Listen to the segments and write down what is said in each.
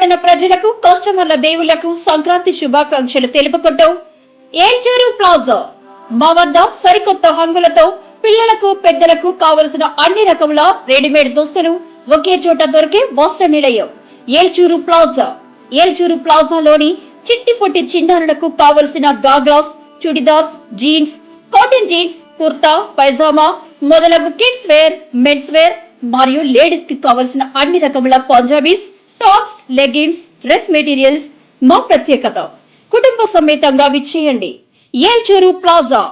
పట్టణ ప్రజలకు కస్టమర్ల దేవుళ్ళకు సంక్రాంతి శుభాకాంక్షలు తెలుపుకుంటూ ఏల్చూరు ప్లాజా. మా వద్ద సరికొత్త హంగులతో పిల్లలకు పెద్దలకు కావలసిన అన్ని రకముల రెడీమేడ్ దుస్తులు ఒకే చోట దొరికే వస్త్ర నిలయం ఏల్చూరు ప్లాజా. ఏల్చూరు ప్లాజాలోని చిట్టి పొట్టి చిన్నారులకు కావలసిన goggles chudidars jeans cotton jeans kurta pyjama మొదలగు కిడ్స్ వేర్ మెన్స్ వేర్ మరియు లేడీస్కి కావలసిన అన్ని రకముల Punjabis tops leggings dress materials మా ప్రత్యేకత. కుటుంబ సమేతంగా విచ్చేయండి. ఏల్చూరు ప్లాజా.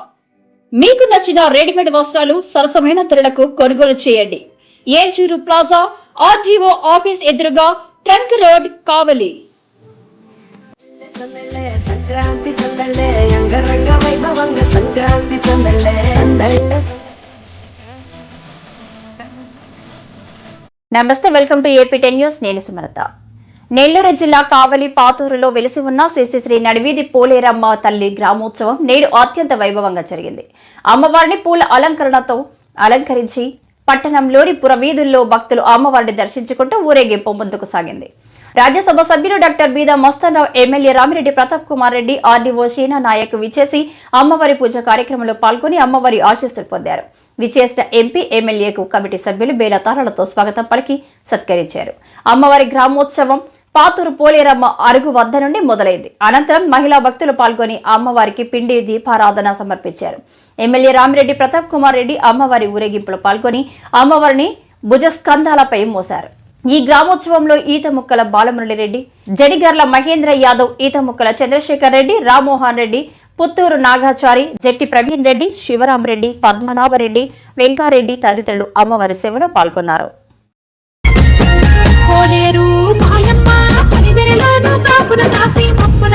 మీకు నచ్చిన రెడీమేడ్ వస్త్రాలు సరసమైన ధరలకు కొనుగోలు చేయండి. ఏల్చూరు ప్లాజా ఆర్జీఓ ఆఫీస్ ఎదురుగా ట్రంక్ రోడ్ కావలి. సంక్రాంతి సందళ్ళే అంగరంగ వైభవంగ సంక్రాంతి సందళ్ళే సందళ్ళే namaste welcome to AP ten news. నేను సుమలత. నెల్లూరు జిల్లా కావలి పాతూరులో వెలిసి ఉన్న శ్రీ నడివీధి పోలేరమ్మ తల్లి గ్రామోత్సవం నేడు అత్యంత వైభవంగా జరిగింది. అమ్మవారిని పూల అలంకరణతో అలంకరించి పట్టణంలోని పురవీధుల్లో భక్తులు అమ్మవారిని దర్శించుకుంటూ ఊరేగింపు ముందుకు సాగింది. రాజ్యసభ సభ్యులు doctor Beeda Mastanrao MLA Ramireddy Pratap Kumar Reddy RDO Sheena Naik విచేసి అమ్మవారి పూజ కార్యక్రమంలో పాల్గొని అమ్మవారి ఆశీస్సులు పొందారు. విచేసిన ఎంపీ ఎమ్మెల్యేకు కమిటీ సభ్యులు బేలతారాలతో స్వాగతం పలికి సత్కరించారు. అమ్మవారి గ్రామోత్సవం పాతూరు పోలేరమ్మ అరుగు వద్ద నుండి మొదలైంది. అనంతరం మహిళా భక్తులు పాల్గొని అమ్మవారికి పిండి దీపారాధన సమర్పించారు. ఎమ్మెల్యే రామిరెడ్డి ప్రతాప్ కుమార్ రెడ్డి అమ్మవారి ఊరేగింపులో పాల్గొని అమ్మవారిని భుజస్కంధాలపై మోశారు. ఈ గ్రామోత్సవంలో ఈత ముక్కల బాలమురళిరెడ్డి జడిగర్ల మహేంద్ర యాదవ్ ఈత ముక్కల చంద్రశేఖర్ రెడ్డి రామ్మోహన్ రెడ్డి పుత్తూరు నాగాచారి జట్టి ప్రవీణ్ రెడ్డి శివరాం రెడ్డి పద్మనాభరెడ్డి వెంకారెడ్డి తదితరులు అమ్మవారి సేవలో పాల్గొన్నారు. కోనేరు మాయమ్మ పరివెరలోను కాపున దాసి మప్పున